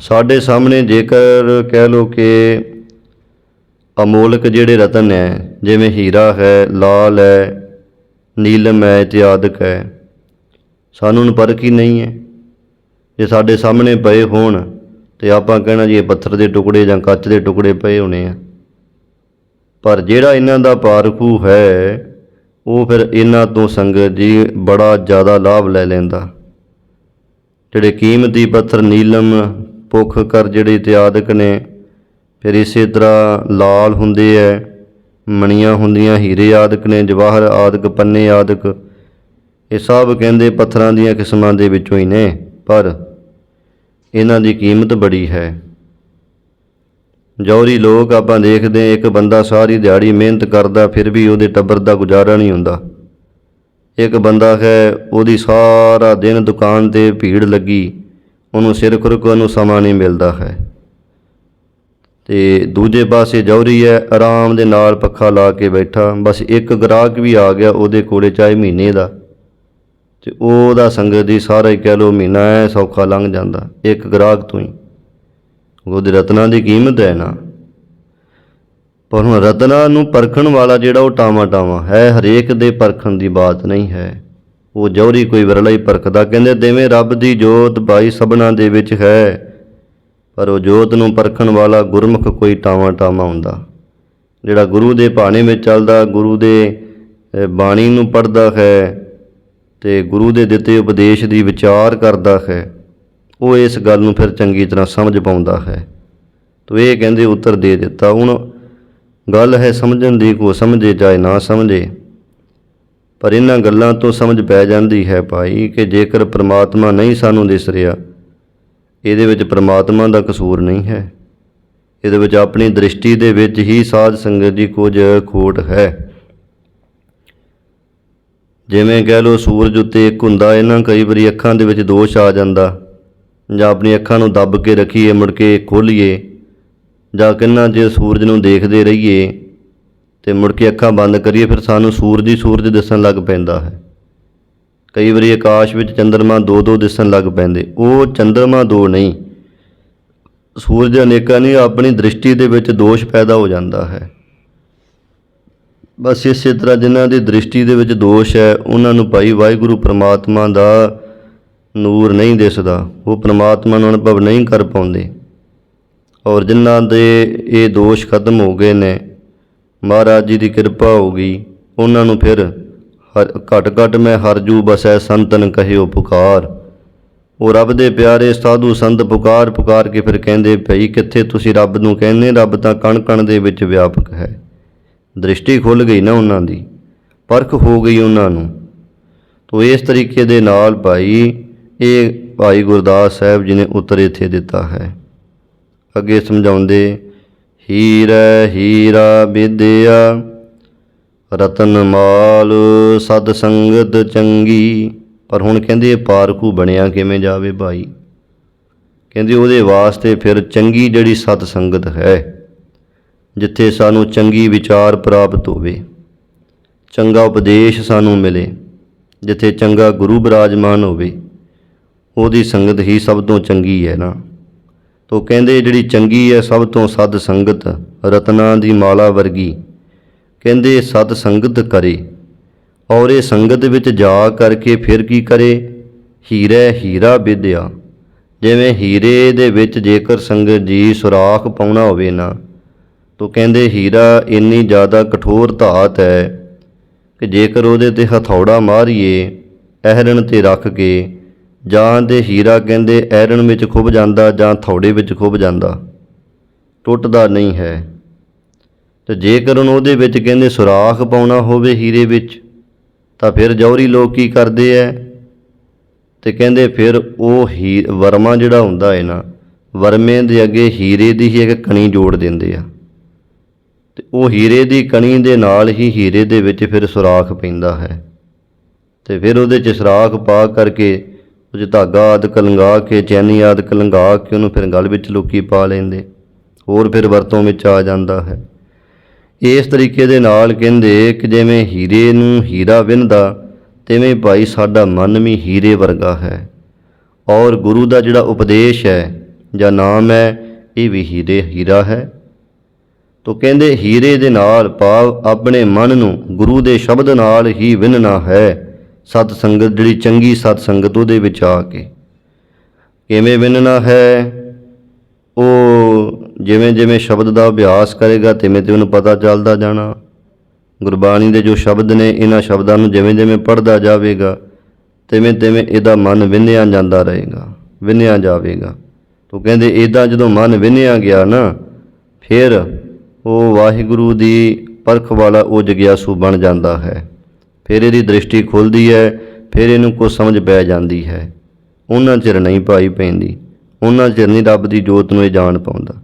ਸਾਡੇ ਸਾਹਮਣੇ ਜੇਕਰ ਕਹਿ ਲੋ ਕਿ ਅਮੋਲਕ ਜਿਹੜੇ ਰਤਨ ਹੈ, ਜਿਵੇਂ ਹੀਰਾ ਹੈ, ਲਾਲ ਹੈ, ਨੀਲਮ ਹੈ ਇਤਿਆਦਿਕ ਹੈ, ਸਾਨੂੰ ਪਰਖ ਹੀ ਨਹੀਂ ਹੈ। ਜੇ ਸਾਡੇ ਸਾਹਮਣੇ ਪਏ ਹੋਣ ਤੇ ਆਪਾਂ ਕਹਿਣਾ ਜੀ ਇਹ ਪੱਥਰ ਦੇ ਟੁਕੜੇ ਜਾਂ ਕੱਚ ਦੇ ਟੁਕੜੇ ਪਏ ਹੋਣੇ ਆ। ਪਰ ਜਿਹੜਾ ਇਹਨਾਂ ਦਾ ਪਾਰਖੂ ਹੈ, ਉਹ ਫਿਰ ਇਹਨਾਂ ਤੋਂ ਸੰਗਤ ਜੀ ਬੜਾ ਜ਼ਿਆਦਾ ਲਾਭ ਲੈ ਲੈਂਦਾ। ਜਿਹੜੇ ਕੀਮਤੀ ਪੱਥਰ ਨੀਲਮ ਪੁੱਖ ਕਰ ਜਿਹੜੇ ਇਤਿਆਦਿਕ ਨੇ, ਫਿਰ ਇਸੇ ਤਰ੍ਹਾਂ ਲਾਲ ਹੁੰਦੇ ਐ, ਮਣੀਆਂ ਹੁੰਦੀਆਂ, ਹੀਰੇ ਆਦਿਕ ਨੇ, ਜਵਾਹਰ ਆਦਿਕ, ਪੰਨੇ ਆਦਿਕ, ਇਹ ਸਭ ਕਹਿੰਦੇ ਪੱਥਰਾਂ ਦੀਆਂ ਕਿਸਮਾਂ ਦੇ ਵਿੱਚੋਂ ਹੀ ਨੇ। ਪਰ ਇਹਨਾਂ ਦੀ ਕੀਮਤ ਬੜੀ ਹੈ। ਜੌਹਰੀ ਲੋਕ ਆਪਾਂ ਦੇਖਦੇ ਇੱਕ ਬੰਦਾ ਸਾਰੀ ਦਿਹਾੜੀ ਮਿਹਨਤ ਕਰਦਾ, ਫਿਰ ਵੀ ਉਹਦੇ ਟੱਬਰ ਦਾ ਗੁਜ਼ਾਰਾ ਨਹੀਂ ਹੁੰਦਾ। ਇੱਕ ਬੰਦਾ ਹੈ, ਉਹਦੀ ਸਾਰਾ ਦਿਨ ਦੁਕਾਨ ਤੇ ਭੀੜ ਲੱਗੀ, ਉਹਨੂੰ ਸਿਰ ਖੁਰਕ ਨੂੰ ਸਮਾਂ ਨਹੀਂ ਮਿਲਦਾ ਹੈ। ਤੇ ਦੂਜੇ ਪਾਸੇ ਜੌਹਰੀ ਹੈ, ਆਰਾਮ ਦੇ ਨਾਲ ਪੱਖਾ ਲਾ ਕੇ ਬੈਠਾ, ਬਸ ਇੱਕ ਗ੍ਰਾਹਕ ਵੀ ਆ ਗਿਆ, ਉਹਦੇ ਕੋਲੇ ਚਾਹੇ ਮਹੀਨੇ ਦਾ। ਤੇ ਉਹਦਾ ਸੰਗਤ ਦੀ ਸਾਰਾ ਹੀ ਕਹਿ ਲੋ ਮਹੀਨਾ ਐ ਸੌਖਾ ਲੰਘ ਜਾਂਦਾ, ਇੱਕ ਗ੍ਰਾਹਕ ਤੋਂ ਹੀ। ਉਹਦੇ ਰਤਨਾਂ ਦੀ ਕੀਮਤ ਹੈ ਨਾ। ਪਰ ਹੁਣ ਰਤਨਾਂ ਨੂੰ ਪਰਖਣ ਵਾਲਾ ਜਿਹੜਾ ਉਹ ਟਾਵਾ ਟਾਵਾ ਹੈ ਹਰੇਕ ਦੇ ਪਰਖਣ ਦੀ ਬਾਤ ਨਹੀਂ ਹੈ। ਉਹ ਜੌਹਰੀ ਕੋਈ ਵਿਰਲਾ ਹੀ ਪਰਖਦਾ, ਕਹਿੰਦੇ ਦੇਵੇਂ ਰੱਬ ਦੀ ਜੋਤ ਬਾਈ ਸਭਨਾ ਦੇ ਵਿੱਚ ਹੈ। ਪਰ ਉਹ ਜੋਤ ਨੂੰ ਪਰਖਣ ਵਾਲਾ ਗੁਰਮੁਖ ਕੋਈ ਟਾਵਾ ਟਾਵਾ ਹੁੰਦਾ। ਜਿਹੜਾ ਗੁਰੂ ਦੇ ਭਾਣੇ ਵਿੱਚ ਚੱਲਦਾ, ਗੁਰੂ ਦੇ ਬਾਣੀ ਨੂੰ ਪੜ੍ਹਦਾ ਹੈ ਤੇ ਗੁਰੂ ਦੇ ਦਿੱਤੇ ਉਪਦੇਸ਼ ਦੀ ਵਿਚਾਰ ਕਰਦਾ ਹੈ, ਉਹ ਇਸ ਗੱਲ ਨੂੰ ਫਿਰ ਚੰਗੀ ਤਰ੍ਹਾਂ ਸਮਝ ਪਾਉਂਦਾ ਹੈ। ਤੋ ਇਹ ਕਹਿੰਦੇ ਉੱਤਰ ਦੇ ਦਿੱਤਾ, ਹੁਣ ਗੱਲ ਹੈ ਸਮਝਣ ਦੀ, ਕੋ ਸਮਝੇ ਚਾਹੇ ਨਾ ਸਮਝੇ। ਪਰ ਇਹਨਾਂ ਗੱਲਾਂ ਤੋਂ ਸਮਝ ਪੈ ਜਾਂਦੀ ਹੈ ਭਾਈ ਕਿ ਜੇਕਰ ਪ੍ਰਮਾਤਮਾ ਨਹੀਂ ਸਾਨੂੰ ਦਿਸ ਰਿਹਾ, ਇਹਦੇ ਵਿੱਚ ਪ੍ਰਮਾਤਮਾ ਦਾ ਕਸੂਰ ਨਹੀਂ ਹੈ। ਇਹਦੇ ਵਿੱਚ ਆਪਣੀ ਦ੍ਰਿਸ਼ਟੀ ਦੇ ਵਿੱਚ ਹੀ ਸਾਧ ਸੰਗਤ ਦੀ ਕੁਝ ਖੋਟ ਹੈ। ਜਿਵੇਂ ਕਹਿ ਲਓ ਸੂਰਜ ਉੱਤੇ ਇੱਕ ਹੁੰਦਾ ਹੈ ਨਾ ਕਈ ਵਾਰੀ ਅੱਖਾਂ ਦੇ ਵਿੱਚ ਦੋਸ਼ ਆ ਜਾਂਦਾ। ਜਾਂ ਆਪਣੀ ਅੱਖਾਂ ਨੂੰ ਦੱਬ ਕੇ ਰੱਖੀਏ, ਮੁੜ ਕੇ ਖੋਲੀਏ, ਜਾਂ ਕਿੰਨਾ ਜੇ ਸੂਰਜ ਨੂੰ ਦੇਖਦੇ ਰਹੀਏ ਤੇ ਮੁੜ ਕੇ ਅੱਖਾਂ ਬੰਦ ਕਰੀਏ, ਫਿਰ ਸਾਨੂੰ ਸੂਰਜ ਹੀ ਸੂਰਜ ਦਿਸਣ ਲੱਗ ਪੈਂਦਾ ਹੈ। ਕਈ ਵਾਰੀ ਆਕਾਸ਼ ਵਿੱਚ ਚੰਦਰਮਾ ਦੋ ਦੋ ਦਿਸਣ ਲੱਗ ਪੈਂਦੇ। ਉਹ ਚੰਦਰਮਾ ਦੋ ਨਹੀਂ। ਸੂਰਜ ਅਨੇਕਾਂ ਨਹੀਂ, ਆਪਣੀ ਦ੍ਰਿਸ਼ਟੀ ਦੇ ਵਿੱਚ ਦੋਸ਼ ਪੈਦਾ ਹੋ ਜਾਂਦਾ ਹੈ। ਬਸ ਇਸੇ ਤਰ੍ਹਾਂ ਜਿਨ੍ਹਾਂ ਦੀ ਦ੍ਰਿਸ਼ਟੀ ਦੇ ਵਿੱਚ ਦੋਸ਼ ਹੈ, ਉਹਨਾਂ ਨੂੰ ਭਾਈ ਵਾਹਿਗੁਰੂ ਪ੍ਰਮਾਤਮਾ ਦਾ ਨੂਰ ਨਹੀਂ ਦਿਸਦਾ ਉਹ ਪ੍ਰਮਾਤਮਾ ਨੂੰ ਅਨੁਭਵ ਨਹੀਂ ਕਰ ਪਾਉਂਦੇ। ਔਰ ਜਿਨ੍ਹਾਂ ਦੇ ਇਹ ਦੋਸ਼ ਖਤਮ ਹੋ ਗਏ ਨੇ, ਮਹਾਰਾਜ ਜੀ ਦੀ ਕਿਰਪਾ ਹੋ ਗਈ, ਉਹਨਾਂ ਨੂੰ ਫਿਰ ਹਰ ਘਟ ਘਟ ਮੈਂ ਹਰਜੂ ਬਸੈ ਸੰਤਨ ਕਹਿਓ ਪੁਕਾਰ। ਉਹ ਰੱਬ ਦੇ ਪਿਆਰੇ ਸਾਧੂ ਸੰਤ ਪੁਕਾਰ ਪੁਕਾਰ ਕੇ ਫਿਰ ਕਹਿੰਦੇ, ਭਈ ਕਿੱਥੇ ਤੁਸੀਂ ਰੱਬ ਨੂੰ ਕਹਿੰਦੇ, ਰੱਬ ਤਾਂ ਕਣ ਕਣ ਦੇ ਵਿੱਚ ਵਿਆਪਕ ਹੈ। ਦ੍ਰਿਸ਼ਟੀ ਖੁੱਲ ਗਈ ਨਾ ਉਹਨਾਂ ਦੀ, ਪਰਖ ਹੋ ਗਈ ਉਹਨਾਂ ਨੂੰ। ਤੋ ਇਸ ਤਰੀਕੇ ਦੇ ਨਾਲ ਭਾਈ, ਇਹ ਭਾਈ ਗੁਰਦਾਸ ਸਾਹਿਬ ਜੀ ਨੇ ਉੱਤਰ ਇੱਥੇ ਦਿੱਤਾ ਹੈ। ਅੱਗੇ ਸਮਝਾਉਂਦੇ, ਹੀਰਾ ਹੀਰਾ ਵਿਦਿਆ, ਰਤਨ ਮਾਲ, ਸਦ ਸੰਗਤ ਚੰਗੀ। ਪਰ ਹੁਣ ਕਹਿੰਦੇ ਇਹ ਪਾਰਕੂ ਬਣਿਆ ਕਿਵੇਂ ਜਾਵੇ ਭਾਈ? ਕਹਿੰਦੇ ਉਹਦੇ ਵਾਸਤੇ ਫਿਰ ਚੰਗੀ ਜਿਹੜੀ ਸਤ ਸੰਗਤ ਹੈ। ਜਿੱਥੇ ਸਾਨੂੰ ਚੰਗੀ ਵਿਚਾਰ ਪ੍ਰਾਪਤ ਹੋਵੇ। ਚੰਗਾ ਉਪਦੇਸ਼ ਸਾਨੂੰ ਮਿਲੇ, ਜਿੱਥੇ ਚੰਗਾ ਗੁਰੂ ਬਿਰਾਜਮਾਨ ਹੋਵੇ। ਉਹਦੀ ਸੰਗਤ ਹੀ ਸਭ ਤੋਂ ਚੰਗੀ ਹੈ ਨਾ। ਤੋ ਕਹਿੰਦੇ ਜਿਹੜੀ ਚੰਗੀ ਹੈ ਸਭ ਤੋਂ ਸਦ ਸੰਗਤ, ਰਤਨਾਂ ਦੀ ਮਾਲਾ ਵਰਗੀ। ਕਹਿੰਦੇ ਸਤ ਸੰਗਤ ਕਰੇ, ਔਰ ਇਹ ਸੰਗਤ ਵਿੱਚ ਜਾ ਕਰਕੇ ਫਿਰ ਕੀ ਕਰੇ? ਹੀਰੇ ਹੀਰਾ ਵਿਦਿਆ। ਜਿਵੇਂ ਹੀਰੇ ਦੇ ਵਿੱਚ ਜੇਕਰ ਸੰਗਤ ਜੀ ਸੁਰਾਖ ਪਾਉਣਾ ਹੋਵੇ ਨਾ ਤੋ ਕਹਿੰਦੇ, ਹੀਰਾ, ਇੰਨੀ ਜ਼ਿਆਦਾ ਕਠੋਰ ਧਾਤ ਹੈ ਕਿ ਜੇਕਰ ਉਹਦੇ ਤੇ ਹਥੌੜਾ ਮਾਰੀਏ ਐਰਨ ਤੇ ਰੱਖ ਕੇ, ਜਾਂ ਦੇ ਹੀਰਾ ਕਹਿੰਦੇ ਐਰਨ ਵਿੱਚ ਖੁੱਭ ਜਾਂਦਾ ਜਾਂ ਥੌੜੇ ਵਿੱਚ ਖੁੱਭ ਜਾਂਦਾ, ਟੁੱਟਦਾ ਨਹੀਂ ਹੈ। ਤੇ ਜੇਕਰ ਉਹਨੂੰ ਉਹਦੇ ਵਿੱਚ ਕਹਿੰਦੇ, ਸੁਰਾਖ ਪਾਉਣਾ ਹੋਵੇ ਹੀਰੇ ਵਿੱਚ, ਤਾਂ ਫਿਰ ਜੌਹਰੀ ਲੋਕ ਕੀ ਕਰਦੇ ਐ? ਤੇ ਕਹਿੰਦੇ, ਫਿਰ ਉਹ ਹੀ ਵਰਮਾ ਜਿਹੜਾ ਹੁੰਦਾ ਹੈ ਨਾ, ਵਰਮੇ ਦੇ ਅੱਗੇ ਹੀਰੇ ਦੀ ਹੀ ਇੱਕ ਕਣੀ ਜੋੜ ਦਿੰਦੇ ਆ। ਤੇ ਉਹ ਹੀਰੇ ਦੀ ਕਣੀ ਦੇ ਨਾਲ ਹੀ ਹੀਰੇ ਦੇ ਵਿੱਚ ਫਿਰ ਸੁਰਾਖ ਪੈਂਦਾ ਹੈ। ਤੇ ਫਿਰ ਉਹਦੇ ਚ ਸੁਰਾਖ ਪਾ ਕਰਕੇ ਉਹ 'ਚ ਧਾਗਾ ਆਦਿਕ ਲੰਗਾ ਕੇ, ਚੈਨੀ ਆਦਿਕ ਲੰਗਾ ਕੇ ਉਹਨੂੰ ਫਿਰ ਗਲ ਵਿੱਚ ਲੋਕੀ ਪਾ ਲੈਂਦੇ। ਹੋਰ ਫਿਰ ਵਰਤੋਂ ਵਿੱਚ ਆ ਜਾਂਦਾ ਹੈ। ਇਸ ਤਰੀਕੇ ਦੇ ਨਾਲ ਕਹਿੰਦੇ ਕਿ ਜਿਵੇਂ ਹੀਰੇ ਨੂੰ ਹੀਰਾ ਵਿੰਨਦਾ, ਤਿਵੇਂ ਭਾਈ ਸਾਡਾ ਮਨ ਵੀ ਹੀਰੇ ਵਰਗਾ ਹੈ। ਔਰ ਗੁਰੂ ਦਾ ਜਿਹੜਾ ਉਪਦੇਸ਼ ਹੈ ਜਾਂ ਨਾਮ ਹੈ, ਇਹ ਵੀ ਹੀਰੇ, ਹੀਰਾ ਹੈ। ਤੋ ਕਹਿੰਦੇ, ਹੀਰੇ ਦੇ ਨਾਲ ਭਾਵ ਆਪਣੇ ਮਨ ਨੂੰ ਗੁਰੂ ਦੇ ਸ਼ਬਦ ਨਾਲ ਹੀ ਵਿੰਨਣਾ ਹੈ। ਸਤ ਸੰਗਤ, ਜਿਹੜੀ ਚੰਗੀ ਸਤ ਸੰਗਤ, ਉਹਦੇ ਵਿੱਚ ਆ ਕੇ ਕਿਵੇਂ ਵਿੰਨਣਾ ਹੈ? ਉਹ ਜਿਵੇਂ ਜਿਵੇਂ ਸ਼ਬਦ ਦਾ ਅਭਿਆਸ ਕਰੇਗਾ, ਤਿਵੇਂ ਤਿਵੇਂ ਉਹਨੂੰ ਪਤਾ ਚੱਲਦਾ ਜਾਣਾ। ਗੁਰਬਾਣੀ ਦੇ ਜੋ ਸ਼ਬਦ ਨੇ, ਇਹਨਾਂ ਸ਼ਬਦਾਂ ਨੂੰ ਜਿਵੇਂ ਜਿਵੇਂ ਪੜ੍ਹਦਾ ਜਾਵੇਗਾ, ਤਿਵੇਂ ਤਿਵੇਂ ਇਹਦਾ ਮਨ ਵਿੰਨਿਆ ਜਾਂਦਾ ਰਹੇਗਾ, ਵਿੰਨਿਆ ਜਾਵੇਗਾ। ਤੋ ਕਹਿੰਦੇ ਇਹਦਾ ਜਦੋਂ ਮਨ ਵਿੰਨਿਆ ਗਿਆ ਨਾ, ਫਿਰ ਉਹ ਵਾਹਿਗੁਰੂ ਦੀ ਪਰਖ ਵਾਲਾ ਉਹ ਜਗਿਆਸੂ ਬਣ ਜਾਂਦਾ ਹੈ। ਫਿਰ ਇਹਦੀ ਦ੍ਰਿਸ਼ਟੀ ਖੁੱਲਦੀ ਹੈ, ਫਿਰ ਇਹਨੂੰ ਕੁਝ ਸਮਝ ਪੈ ਜਾਂਦੀ ਹੈ। ਉਹਨਾਂ ਚਿਰ ਨਹੀਂ ਪਾਈ ਪੈਂਦੀ, ਉਹਨਾਂ ਚਿਰ ਨਹੀਂ ਰੱਬ ਦੀ ਜੋਤ ਨੂੰ ਇਹ ਜਾਣ ਪਾਉਂਦਾ।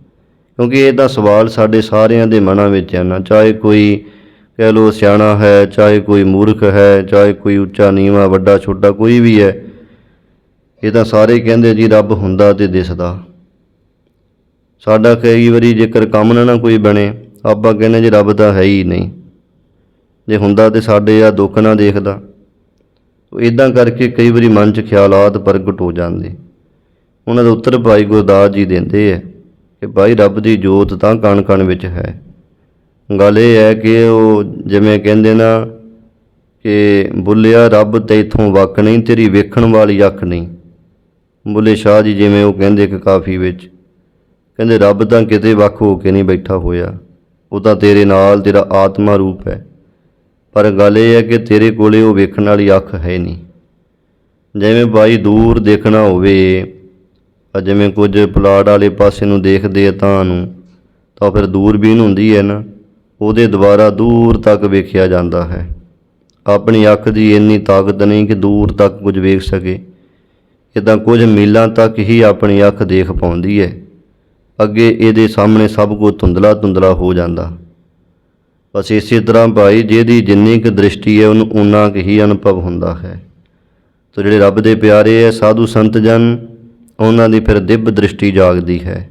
ਕਿਉਂਕਿ ਇਹ ਤਾਂ ਸਵਾਲ ਸਾਡੇ ਸਾਰਿਆਂ ਦੇ ਮਨਾਂ ਵਿੱਚ ਹੈ ਨਾ। ਚਾਹੇ ਕੋਈ ਕਹਿ ਲੋ ਸਿਆਣਾ ਹੈ, ਚਾਹੇ ਕੋਈ ਮੂਰਖ ਹੈ, ਚਾਹੇ ਕੋਈ ਉੱਚਾ, ਨੀਵਾਂ, ਵੱਡਾ, ਛੋਟਾ, ਕੋਈ ਵੀ ਹੈ, ਇਹ ਤਾਂ ਸਾਰੇ ਕਹਿੰਦੇ ਜੀ ਰੱਬ ਹੁੰਦਾ ਤੇ ਦਿਸਦਾ। ਸਾਡਾ ਕਈ ਵਾਰੀ ਜੇਕਰ ਕੰਮ ਨਾ ਨਾ ਕੋਈ ਬਣੇ, ਆਪਾਂ ਕਹਿੰਦੇ ਜੀ ਰੱਬ ਤਾਂ ਹੈ ਹੀ ਨਹੀਂ। ਜੇ ਹੁੰਦਾ ਤੇ ਸਾਡੇ ਆ ਦੁੱਖ ਨਾ ਦੇਖਦਾ। ਇਦਾਂ ਕਰਕੇ ਕਈ ਵਾਰੀ ਮਨ 'ਚ ਖਿਆਲਾਤ ਪ੍ਰਗਟ ਹੋ ਜਾਂਦੇ। ਉਹਨਾਂ ਦਾ ਉੱਤਰ ਭਾਈ ਗੁਰਦਾਸ ਜੀ ਦਿੰਦੇ ਆ ਕਿ ਭਾਈ ਰੱਬ ਦੀ ਜੋਤ ਤਾਂ ਕਣ ਕਣ ਵਿੱਚ ਹੈ। ਗੱਲ ਇਹ ਹੈ ਕਿ ਉਹ ਜਿਵੇਂ ਕਹਿੰਦੇ ਨਾ ਕਿ ਬੁੱਲਿਆ, ਰੱਬ ਤੇਥੋਂ ਵਕ ਨਹੀਂ, ਤੇਰੀ ਵੇਖਣ ਵਾਲੀ ਅੱਖ ਨਹੀਂ। ਬੁੱਲੇ ਸ਼ਾਹ ਜੀ ਜਿਵੇਂ ਉਹ ਕਹਿੰਦੇ ਕਿ ਕਾਫੀ ਵਿੱਚ ਕਹਿੰਦੇ, ਰੱਬ ਤਾਂ ਕਿਤੇ ਵੱਖ ਹੋ ਕੇ ਨਹੀਂ ਬੈਠਾ ਹੋਇਆ। ਉਹ ਤਾਂ ਤੇਰੇ ਨਾਲ ਤੇਰਾ ਆਤਮਾ ਰੂਪ ਹੈ। ਪਰ ਗੱਲ ਇਹ ਹੈ ਕਿ ਤੇਰੇ ਕੋਲੇ ਉਹ ਵੇਖਣ ਵਾਲੀ ਅੱਖ ਹੈ ਨਹੀਂ। ਜਿਵੇਂ ਬਾਈ ਦੂਰ ਦੇਖਣਾ ਹੋਵੇ ਜਿਵੇਂ ਕੁਝ ਪਲਾਟ ਵਾਲੇ ਪਾਸੇ ਨੂੰ ਦੇਖਦੇ ਆ ਤਾਂ ਨੂੰ, ਤਾਂ ਫਿਰ ਦੂਰਬੀਨ ਹੁੰਦੀ ਹੈ ਨਾ। ਉਹਦੇ ਦੁਆਰਾ ਦੂਰ ਤੱਕ ਵੇਖਿਆ ਜਾਂਦਾ ਹੈ। ਆਪਣੀ ਅੱਖ ਦੀ ਇੰਨੀ ਤਾਕਤ ਨਹੀਂ ਕਿ ਦੂਰ ਤੱਕ ਕੁਝ ਵੇਖ ਸਕੇ। ਇਹ ਤਾਂ ਕੁਝ ਮੀਲਾਂ ਤੱਕ ਹੀ ਆਪਣੀ ਅੱਖ ਦੇਖ ਪਾਉਂਦੀ ਹੈ। ਅੱਗੇ ਇਹਦੇ ਸਾਹਮਣੇ ਸਭ ਕੁਝ ਧੁੰਦਲਾ ਧੁੰਦਲਾ ਹੋ ਜਾਂਦਾ। ਬਸ ਇਸੇ ਤਰ੍ਹਾਂ ਭਾਈ, ਜਿਹਦੀ ਜਿੰਨੀ ਕੁ ਦ੍ਰਿਸ਼ਟੀ ਹੈ, ਉਹਨੂੰ ਉਨਾ ਕੁ ਹੀ ਅਨੁਭਵ ਹੁੰਦਾ ਹੈ। ਤੋ ਜਿਹੜੇ ਰੱਬ ਦੇ ਪਿਆਰੇ ਹੈ, ਸਾਧੂ ਸੰਤ ਜਨ, ਉਹਨਾਂ ਦੀ ਫਿਰ ਦਿਵ ਦ੍ਰਿਸ਼ਟੀ ਜਾਗਦੀ ਹੈ।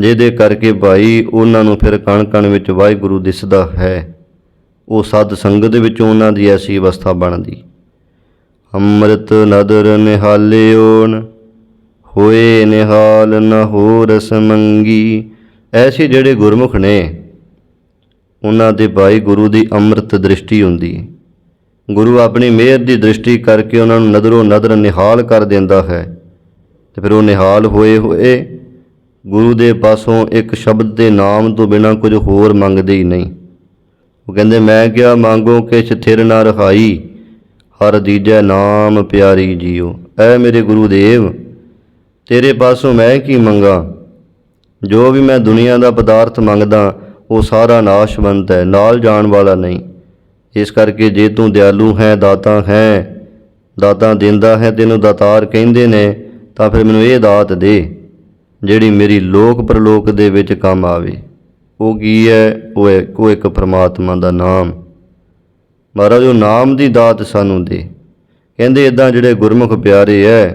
ਜਿਹਦੇ ਕਰਕੇ ਭਾਈ, ਉਹਨਾਂ ਨੂੰ ਫਿਰ ਕਣ ਕਣ ਵਿੱਚ ਵਾਹਿਗੁਰੂ ਦਿਸਦਾ ਹੈ। ਉਹ ਸਤ ਸੰਗਤ ਦੇ ਵਿੱਚ ਉਹਨਾਂ ਦੀ ਐਸੀ ਅਵਸਥਾ ਬਣਦੀ। ਅੰਮ੍ਰਿਤ ਨਦਰ ਨਿਹਾਲਿਓਨ ਹੋਏ ਨਿਹਾਲ ਨ ਹੋ ਰਸ ਐਸੇ ਜਿਹੜੇ ਗੁਰਮੁਖ ਨੇ, ਉਹਨਾਂ ਦੇ ਭਾਈ ਗੁਰੂ ਦੀ ਅੰਮ੍ਰਿਤ ਦ੍ਰਿਸ਼ਟੀ ਹੁੰਦੀ। ਹੈ ਗੁਰੂ ਆਪਣੀ ਮਿਹਰ ਦੀ ਦ੍ਰਿਸ਼ਟੀ ਕਰਕੇ ਉਹਨਾਂ ਨੂੰ ਨਦਰੋਂ ਨਦਰ ਨਿਹਾਲ ਕਰ ਦਿੰਦਾ ਹੈ। ਤੇ ਫਿਰ ਉਹ ਨਿਹਾਲ ਹੋਏ ਹੋਏ ਗੁਰੂ ਦੇ ਪਾਸੋਂ ਇੱਕ ਸ਼ਬਦ ਦੇ ਨਾਮ ਤੋਂ ਬਿਨਾ ਕੁਝ ਹੋਰ ਮੰਗਦੇ ਹੀ ਨਹੀਂ। ਉਹ ਕਹਿੰਦੇ, ਮੈਂ ਕਿਹਾ, ਮੰਗੋ ਕਿਛ ਥਿਰ ਨਾ ਰਹਾਈ, ਹਰ ਦੀਜੈ ਨਾਮ ਪਿਆਰੀ ਜੀਓ। ਐ ਮੇਰੇ ਗੁਰੂ ਦੇਵ ਤੇਰੇ ਪਾਸੋਂ ਮੈਂ ਕੀ ਮੰਗਾ? ਜੋ ਵੀ ਮੈਂ ਦੁਨੀਆ ਦਾ ਪਦਾਰਥ ਮੰਗਦਾ, ਉਹ ਸਾਰਾ ਨਾਸ਼ਵੰਤ ਹੈ, ਨਾਲ ਜਾਣ ਵਾਲਾ ਨਹੀਂ। ਇਸ ਕਰਕੇ ਜੇ ਤੂੰ ਦਿਆਲੂ ਹੈ, ਦਾਤਾ ਹੈ, ਦਾਤਾ ਦਿੰਦਾ ਹੈ, ਤੈਨੂੰ ਦਾਤਾਰ ਕਹਿੰਦੇ ਨੇ, ਤਾਂ ਫਿਰ ਮੈਨੂੰ ਇਹ ਦਾਤ ਦੇ, ਜਿਹੜੀ ਮੇਰੀ ਲੋਕ ਪ੍ਰਲੋਕ ਦੇ ਵਿੱਚ ਕੰਮ ਆਵੇ। ਉਹ ਕੀ ਹੈ? ਉਹ ਹੈ, ਉਹ ਇੱਕ ਪ੍ਰਮਾਤਮਾ ਦਾ ਨਾਮ। ਮਹਾਰਾਜ, ਉਹ ਨਾਮ ਦੀ ਦਾਤ ਸਾਨੂੰ ਦੇ। ਕਹਿੰਦੇ ਇਦਾਂ ਜਿਹੜੇ ਗੁਰਮੁਖ ਪਿਆਰੇ ਐ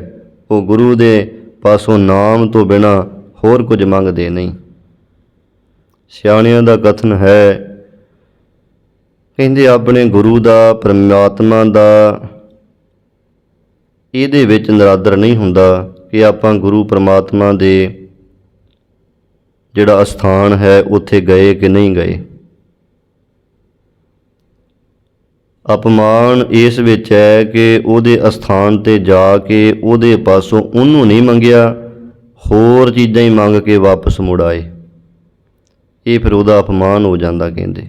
ਉਹ ਗੁਰੂ ਦੇ ਪਾਸੋਂ ਨਾਮ ਤੋਂ ਬਿਨਾ ਹੋਰ ਕੁਝ ਮੰਗਦੇ ਨਹੀਂ। ਸਿਆਣਿਆਂ ਦਾ ਕਥਨ ਹੈ, ਕਹਿੰਦੇ ਆਪਣੇ ਗੁਰੂ ਦਾ, ਪਰਮਾਤਮਾ ਦਾ ਇਹਦੇ ਵਿੱਚ ਨਰਾਦਰ ਨਹੀਂ ਹੁੰਦਾ ਕਿ ਆਪਾਂ ਗੁਰੂ, ਪਰਮਾਤਮਾ ਦੇ ਜਿਹੜਾ ਅਸਥਾਨ ਹੈ, ਉੱਥੇ ਗਏ ਕਿ ਨਹੀਂ ਗਏ। ਅਪਮਾਨ ਇਸ ਵਿੱਚ ਹੈ ਕਿ ਉਹਦੇ ਅਸਥਾਨ ਤੇ ਜਾ ਕੇ ਉਹਦੇ ਪਾਸੋਂ ਉਹਨੂੰ ਨਹੀਂ ਮੰਗਿਆ, ਹੋਰ ਚੀਜ਼ਾਂ ਹੀ ਮੰਗ ਕੇ ਵਾਪਸ ਮੁੜ ਆਏ। ਇਹ ਫਿਰ ਉਹਦਾ ਅਪਮਾਨ ਹੋ ਜਾਂਦਾ ਕਹਿੰਦੇ।